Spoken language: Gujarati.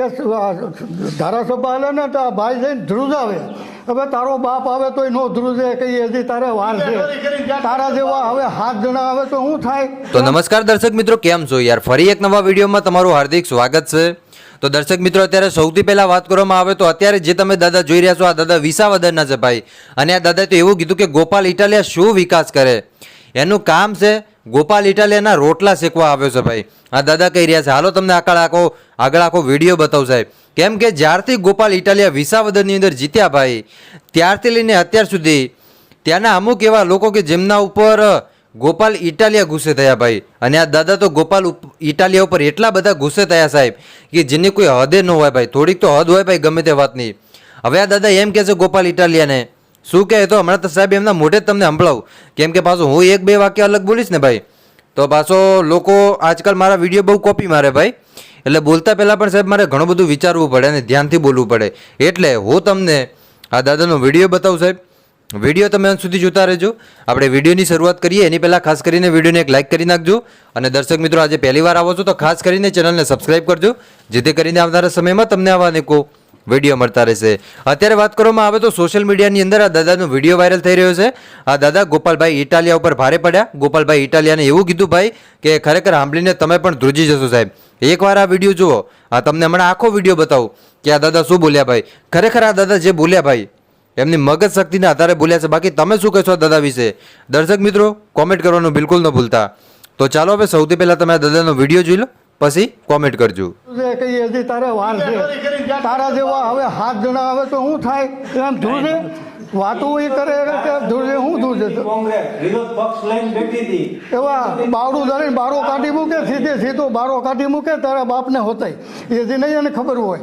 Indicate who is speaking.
Speaker 1: કે ધારાસભા હાલે ને તો આ ભાઈ જઈને ધ્રુજાવે હવે તારો બાપ આવે તોય નો ધ્રુજે કહીએ હજી તારે વાર છે. તારા જેવા હવે હાથ જણા આવે તો શું થાય?
Speaker 2: તો નમસ્કાર દર્શક મિત્રો કેમ છો યાર? ફરી એક નવા વિડીયોમાં તમારું હાર્દિક સ્વાગત છે. તો દર્શક મિત્રો અત્યારે સૌથી પહેલાં વાત કરવામાં આવે તો અત્યારે જે તમે દાદા જોઈ રહ્યા છો આ દાદા વિસાવદરના છે ભાઈ. અને આ દાદાએ તો એવું કીધું કે ગોપાલ ઇટાલિયા શું વિકાસ કરે? એનું કામ છે ગોપાલ ઇટાલિયાના રોટલા શેકવા આવ્યો છે ભાઈ. આ દાદા કહી રહ્યા છે, હાલો, તમને આગળ આખો આગળ આખો વીડિયો બતાવ સાહેબ. કેમ કે જ્યારથી ગોપાલ ઇટાલિયા વિસાવદરની અંદર જીત્યા ભાઈ, ત્યારથી લઈને અત્યાર સુધી ત્યાંના અમુક એવા લોકો કે જેમના ઉપર ગોપાલ ઇટાલિયા ગુસ્સે થયા ભાઈ. અને આ દાદા તો ગોપાલ ઇટાલિયા ઉપર એટલા બધા ગુસ્સે થયા સાહેબ કે જેની કોઈ હદે ન હોય ભાઈ. થોડીક તો હદ હોય ભાઈ, ગમે તે વાતની. હવે આ દાદા એમ કહે છે ગોપાલ ઇટાલિયાને શું કહે તો હમણાં તો સાહેબ એમના મોઢે જ તમને સંભળાવું. કેમ કે પાછું હું એક બે વાક્ય અલગ બોલીશ ને ભાઈ, તો પાછો લોકો આજકાલ મારા વીડિયો બહુ કોપી મારે ભાઈ. એટલે બોલતા પહેલાં પણ સાહેબ મારે ઘણું બધું વિચારવું પડે અને ધ્યાનથી બોલવું પડે. એટલે હું તમને આ દાદાનો વીડિયો બતાવું સાહેબ. વીડિયો તમે અંત સુધી જોતા રહેજો. આપણે વિડીયોની શરૂઆત કરીએ. એની પહેલાં ખાસ કરીને વિડીયોને એક લાઇક કરી નાખજો. અને દર્શક મિત્રો આજે પહેલી વાર આવો છો તો ખાસ કરીને ચેનલને સબસ્ક્રાઈબ કરજો. જેથી કરીને આવનારા સમયમાં તમને આવા અનેકો વીડિયો મળતા રહેશે. અત્યારે વાત કરવામાં આવે તો સોશિયલ મીડિયાની અંદર આ દાદાનો વીડિયો વાયરલ થઈ રહ્યો છે. આ દાદા ગોપાલભાઈ ઇટાલિયા ઉપર ભારે પડ્યા. ગોપાલભાઈ ઇટાલિયાને એવું કીધું ભાઈ કે ખરેખર સાંભળીને તમે પણ ધ્રુજી જશો સાહેબ. એકવાર આ વીડિયો જુઓ. આ તમને હમણાં આખો વીડિયો બતાવું કે આ દાદા શું બોલ્યા ભાઈ. ખરેખર આ દાદા જે બોલ્યા ભાઈ, એમની મગજ શક્તિના આધારે બોલ્યા છે. બાકી તમે શું કહેશો દાદા વિશે? દર્શક મિત્રો કોમેન્ટ કરવાનું બિલકુલ ન ભૂલતા. તો ચાલો હવે સૌથી પહેલાં તમે આ દાદાનો વીડિયો જોઈ લો. પછી કોમેન્ટ કરજો.
Speaker 1: કઈ હજી તારે વાર છે. તારા જેવા હવે હાથ જણા આવે તો શું થાય? એમ ધ્રુજે વાતો એ કરે કે ધ્રુજે હું
Speaker 3: હતી
Speaker 1: એવા બાવડું ધરીને બારો કાઢી મૂકે, સીધે સીધો બારો કાઢી મૂકે, તારા બાપને હોતાય. એ જે નહીં એને ખબર હોય.